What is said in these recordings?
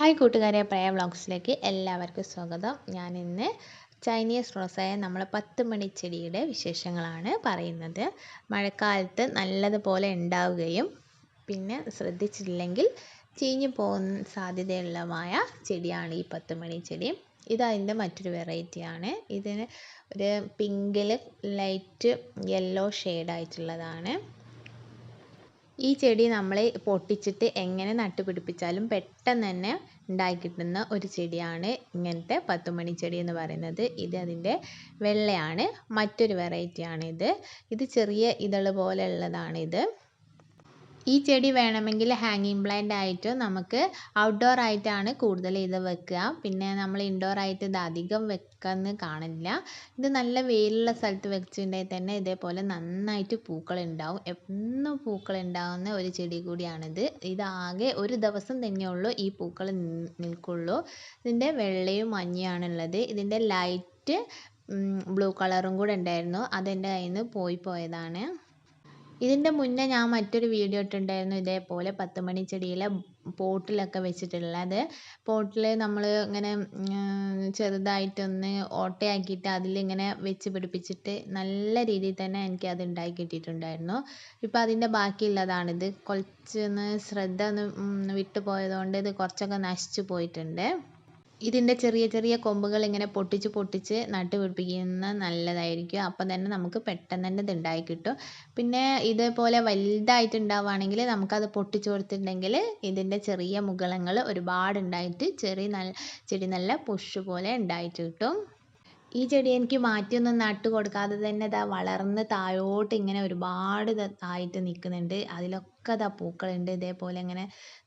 Hi കൂട്ടുകാരെ പ്രയ വ്ളോഗ്സിലേക്ക് എല്ലാവർക്കും സ്വാഗതം. ഞാൻ ഇന്ന് ചൈനീസ് റോസായ നമ്മളെ പത്ത് മണിച്ചെടിയുടെ വിശേഷങ്ങളാണ് പറയുന്നത്. മഴക്കാലത്ത് നല്ലതുപോലെ ഉണ്ടാവുകയും പിന്നെ ശ്രദ്ധിച്ചില്ലെങ്കിൽ ചീഞ്ഞു പോകുന്ന സാധ്യതയുള്ളതുമായ ചെടിയാണ് ഈ പത്ത് മണി ചെടി. ഇത് അതിന്റെ മറ്റൊരു വെറൈറ്റിയാണ് ഇതിന് ഒരു പിങ്കിൽ ലൈറ്റ് യെല്ലോ ഷെയ്ഡായിട്ടുള്ളതാണ് ഈ ചെടി നമ്മൾ പൊട്ടിച്ചിട്ട് എങ്ങനെ നട്ടുപിടിപ്പിച്ചാലും പെട്ടെന്ന് തന്നെ ഉണ്ടായി കിട്ടുന്ന ഒരു ചെടിയാണ് ഇങ്ങനത്തെ പത്തുമണി ചെടി എന്ന് പറയുന്നത്. ഇത് അതിന്റെ വെള്ളയാണ്. മറ്റൊരു വെറൈറ്റിയാണിത് ഇത് ചെറിയ ഇതൾ പോലെ ഉള്ളതാണ് ഈ ചെടി വേണമെങ്കിൽ ഹാങ്ങിങ് പ്ലാന്റ് ആയിട്ട് നമുക്ക് ഔട്ട്ഡോർ ആയിട്ടാണ് കൂടുതൽ ഇത് വെക്കുക. പിന്നെ നമ്മൾ ഇൻഡോർ ആയിട്ട് ഇത് അധികം വെക്കുന്ന കാണില്ല. ഇത് നല്ല വെയിലുള്ള സ്ഥലത്ത് വെച്ചിട്ടുണ്ടെങ്കിൽ തന്നെ ഇതേപോലെ നന്നായിട്ട് പൂക്കൾ ഉണ്ടാവും. എന്നും പൂക്കൾ ഉണ്ടാകുന്ന ഒരു ചെടി കൂടിയാണിത്. ഇതാകെ ഒരു ദിവസം തന്നെയുള്ളൂ ഈ പൂക്കൾ നിൽക്കുള്ളൂ. ഇതിന്റെ വെള്ളയും മഞ്ഞയാണുള്ളത്. ഇതിന്റെ ലൈറ്റ് ബ്ലൂ കളറും കൂടെ ഉണ്ടായിരുന്നു. അതെന്റെ കയ്യിൽ നിന്ന് പോയി പോയതാണ്. ഇതിന്റെ മുന്നേ ഞാൻ മറ്റൊരു വീഡിയോ ഇട്ടിട്ടുണ്ടായിരുന്നു. ഇതേപോലെ പത്ത് മണി ചെടിയിലെ പോട്ടിലൊക്കെ വെച്ചിട്ടുള്ളത്. പോട്ടിൽ നമ്മൾ ഇങ്ങനെ ചെറുതായിട്ടൊന്ന് ഓട്ടയാക്കിയിട്ട് അതിലിങ്ങനെ വെച്ച് പിടിപ്പിച്ചിട്ട് നല്ല രീതിയിൽ തന്നെ എനിക്ക് അത് ഉണ്ടാക്കി കിട്ടിയിട്ടുണ്ടായിരുന്നു. ഇപ്പോൾ അതിന്റെ ബാക്കിയുള്ളതാണിത് കുറച്ചൊന്ന് ശ്രദ്ധ ഒന്ന് വിട്ടു പോയതുകൊണ്ട് ഇത് കുറച്ചൊക്കെ നശിച്ചു പോയിട്ടുണ്ട്. ഇതിന്റെ ചെറിയ ചെറിയ കൊമ്പുകൾ ഇങ്ങനെ പൊട്ടിച്ച് പൊട്ടിച്ച് നട്ട് പിടിപ്പിക്കുന്നത് നല്ലതായിരിക്കും. അപ്പം തന്നെ നമുക്ക് പെട്ടെന്ന് തന്നെ ഇത് ഉണ്ടായി കിട്ടും. പിന്നെ ഇതേപോലെ വലുതായിട്ട് ഉണ്ടാവുകയാണെങ്കിൽ നമുക്കത് പൊട്ടിച്ച് കൊടുത്തിട്ടുണ്ടെങ്കിൽ ഇതിന്റെ ചെറിയ മുകളങ്ങൾ ഒരുപാട് ഉണ്ടായിട്ട് ചെറിയ നല്ല ചെടി നല്ല പുഷ് പോലെ ഉണ്ടായിട്ട് കിട്ടും. ഈ ചെടി എനിക്ക് മാറ്റിയൊന്നും നട്ട് കൊടുക്കാതെ തന്നെ ഇതാ വളർന്ന് താഴോട്ട് ഇങ്ങനെ ഒരുപാട് ആയിട്ട് നിൽക്കുന്നുണ്ട് അതിലൊക്കെ ഇതാ പൂക്കളുണ്ട്. ഇതേപോലെ ഇങ്ങനെ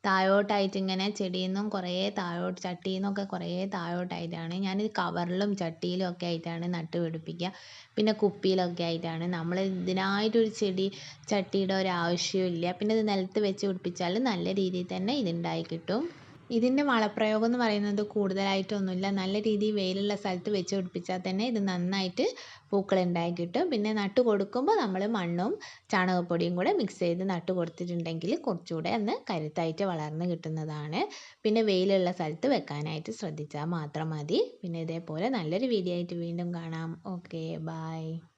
താഴോട്ടായിട്ട് ഇങ്ങനെ ചെടിയിൽ നിന്നും കുറേ താഴോട്ട് ചട്ടിയിൽ നിന്നൊക്കെ കുറേ താഴോട്ടായിട്ടാണ്. ഞാൻ കവറിലും ചട്ടിയിലും ഒക്കെ ആയിട്ടാണ് നട്ട് പിടിപ്പിക്കുക. പിന്നെ കുപ്പിയിലൊക്കെ ആയിട്ടാണ്. നമ്മൾ ഇതിനായിട്ടൊരു ചെടി ചട്ടിയുടെ ഒരു ആവശ്യമില്ല പിന്നെ ഇത് നിലത്ത് വെച്ച് പിടിപ്പിച്ചാൽ നല്ല രീതിയിൽ തന്നെ ഇത് ഉണ്ടായി കിട്ടും. ഇതിന്റെ വളപ്രയോഗം എന്ന് പറയുന്നത് കൂടുതലായിട്ടൊന്നുമില്ല. നല്ല രീതിയിൽ വെയിലുള്ള സ്ഥലത്ത് വെച്ച് പിടിപ്പിച്ചാൽ തന്നെ ഇത് നന്നായിട്ട് പൂക്കൾ ഉണ്ടായി കിട്ടും. പിന്നെ നട്ട് കൊടുക്കുമ്പോൾ നമ്മൾ മണ്ണും ചാണകപ്പൊടിയും കൂടെ മിക്സ് ചെയ്ത് നട്ട് കൊടുത്തിട്ടുണ്ടെങ്കിൽ കുറച്ചുകൂടെ ഒന്ന് കരുത്തായിട്ട് വളർന്ന് കിട്ടുന്നതാണ്. പിന്നെ വെയിലുള്ള സ്ഥലത്ത് വെക്കാനായിട്ട് ശ്രദ്ധിച്ചാൽ മാത്രം മതി. പിന്നെ ഇതേപോലെ നല്ലൊരു വീഡിയോ ആയിട്ട് വീണ്ടും കാണാം. Okay bye